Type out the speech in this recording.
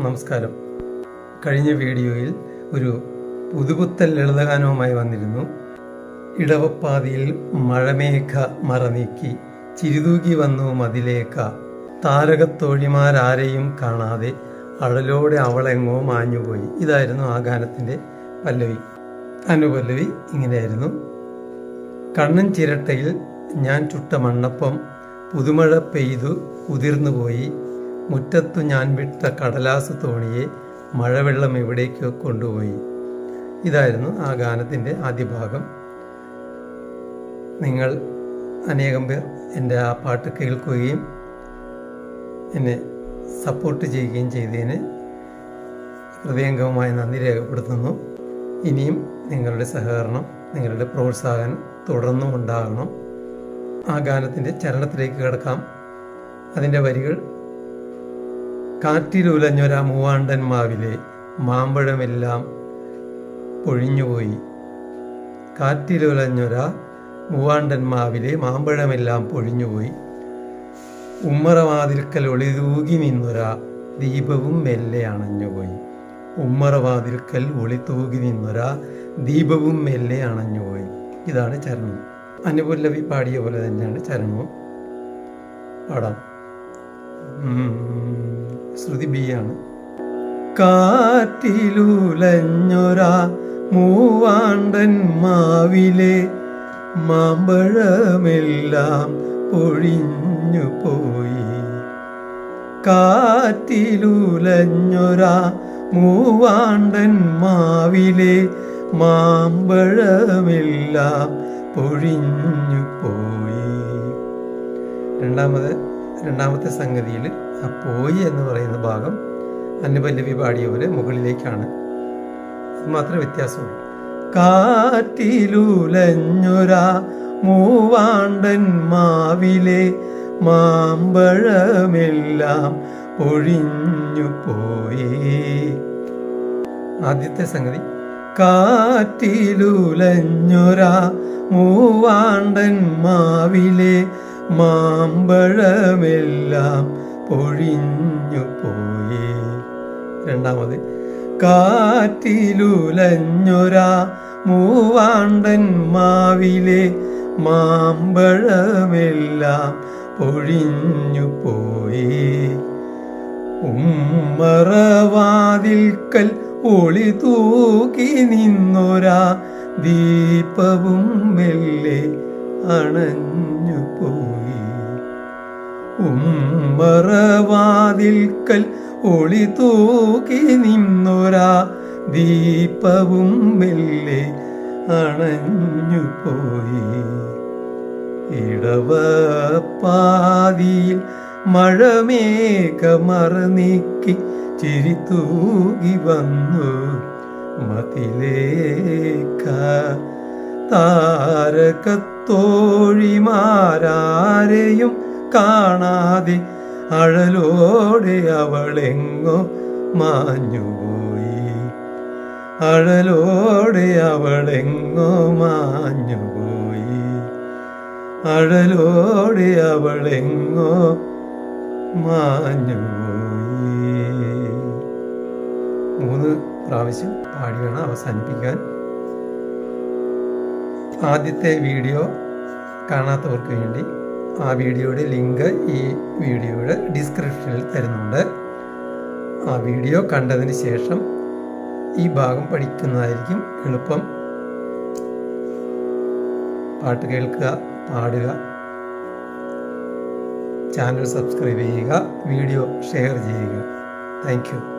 നമസ്കാരം. കഴിഞ്ഞ വീഡിയോയിൽ ഒരു പുതുപുത്തൻ ലളിതഗാനവുമായി വന്നിരുന്നു. ഇടവപ്പാതിയിൽ മഴമേഘ മറനീക്കി ചിരിതൂകി വന്നു മതിലേക്ക താരകത്തോഴിമാരാരെയും കാണാതെ അഴലോടെ അവളെങ്ങോ മാഞ്ഞുപോയി. ഇതായിരുന്നു ആ ഗാനത്തിന്റെ പല്ലവി. അനുപല്ലവി ഇങ്ങനെയായിരുന്നു. കണ്ണൻ ചിരട്ടയിൽ ഞാൻ ചുട്ട മണ്ണപ്പം പുതുമഴ പെയ്തു ഉതിർന്നുപോയി മുറ്റത്തു ഞാൻ വിട്ട കടലാസ് തോണിയെ മഴവെള്ളം എവിടേക്കോ കൊണ്ടുപോയി. ഇതായിരുന്നു ആ ഗാനത്തിന്റെ ആദ്യ ഭാഗം നിങ്ങൾ അനേകം പേർ എന്റെ ആ പാട്ട് കേൾക്കുകയും എന്നെ സപ്പോർട്ട് ചെയ്യുകയും ചെയ്തതിന് ഹൃദയംഗമമായ നന്ദി രേഖപ്പെടുത്തുന്നു. ഇനിയും നിങ്ങളുടെ സഹകരണം നിങ്ങളുടെ പ്രോത്സാഹനം തുടർന്നും ഉണ്ടാകണം. ആ ഗാനത്തിന്റെ ചരണത്തിലേക്ക് കിടക്കാം. അതിന്റെ വരികൾ കാറ്റിലുലഞ്ഞൊരാ മൂവാണ്ടൻ മാവിലെ മാമ്പഴമെല്ലാം പൊഴിഞ്ഞുപോയി. കാറ്റിലുലഞ്ഞൊരാ മൂവാണ്ടൻ മാവിലെ മാമ്പഴമെല്ലാം പൊഴിഞ്ഞുപോയി. ഉമ്മറവാതിൽക്കൽ ഒളിതൂകി നിന്നൊരാ ദീപവും മെല്ലെ അണഞ്ഞുപോയി. ഉമ്മറവാതിൽക്കൽ ഒളി തൂകി നിന്നൊരാ ദീപവും മെല്ലെ അണഞ്ഞുപോയി. ഇതാണ് ചരണം. അനുപുല്ലവി പാടിയ പോലെ തന്നെയാണ് ചരണവും. പാടാം. ശ്രുതി ബി ആണ്. കാറ്റിലുലഞ്ഞൊരാ മൂവാണ്ടൻ മാവിലെ മാമ്പഴമെല്ലാം പൊഴിഞ്ഞു പോയി. കാറ്റിലുലഞ്ഞൊരാ മൂവാണ്ടൻ മാവിലെ മാമ്പഴമെല്ലാം പൊഴിഞ്ഞു പോയി. രണ്ടാമത് രണ്ടാമത്തെ സംഗതിയിൽ ആ പോയി എന്ന് പറയുന്ന ഭാഗം അനുപല്ലവി പാടിയ പോലെ മുകളിലേക്കാണ്. അത് മാത്രമേ വ്യത്യാസമുള്ളൂ. മൂവാണ്ടൻ മാവിലെ മാമ്പഴമെല്ലാം പൊഴിഞ്ഞു പോയി. ആദ്യത്തെ സംഗതി. കാറ്റിലുലഞ്ഞൊരാ മൂവാണ്ടൻ മാവിലെ മാമ്പഴമെല്ലാം പൊഴിഞ്ഞു പോയി. രണ്ടാമത് കാറ്റിലുലഞ്ഞൊരാ മൂവാണ്ടൻ മാവിലെ മാമ്പഴമെല്ലാം പൊഴിഞ്ഞു പോയി. ഉമ്മറവാതിൽക്കൽ ഒളി തൂക്കി നിന്നൊരാ ദീപവും മെല്ലെ അണഞ്ഞു പോയി ഉമ്മറവാതിൽക്കൽ ഒളി തൂക്കി നിന്നൊരാ ദീപവും മെല്ലെ അണഞ്ഞു പോയി ഇടവപ്പാതിയിൽ ചിരി തൂകി വന്നു. മതിലേക്ക താരകത്തോഴിമാരാരെയും കാണാതെ അഴലോടെ അവളെങ്ങോ മാഞ്ഞുപോയി. അഴലോടെ അവളെങ്ങോ മാഞ്ഞുപോയി. അഴലോടെ അവളെങ്ങോ മാഞ്ഞുപോയി. മൂന്ന് പ്രാവശ്യം പാടി അവസാനിപ്പിക്കാൻ. ആദ്യത്തെ വീഡിയോ കാണാത്തവർക്ക് വേണ്ടി ആ വീഡിയോയുടെ ലിങ്ക് ഈ വീഡിയോയുടെ ഡിസ്ക്രിപ്ഷനിൽ തരുന്നുണ്ട്. ആ വീഡിയോ കണ്ടതിന് ശേഷം ഈ ഭാഗം പഠിക്കുന്നതായിരിക്കും എളുപ്പം. പാട്ട് കേൾക്കുക പാടുക. ചാനൽ സബ്സ്ക്രൈബ് ചെയ്യുക വീഡിയോ ഷെയർ ചെയ്യുക. താങ്ക്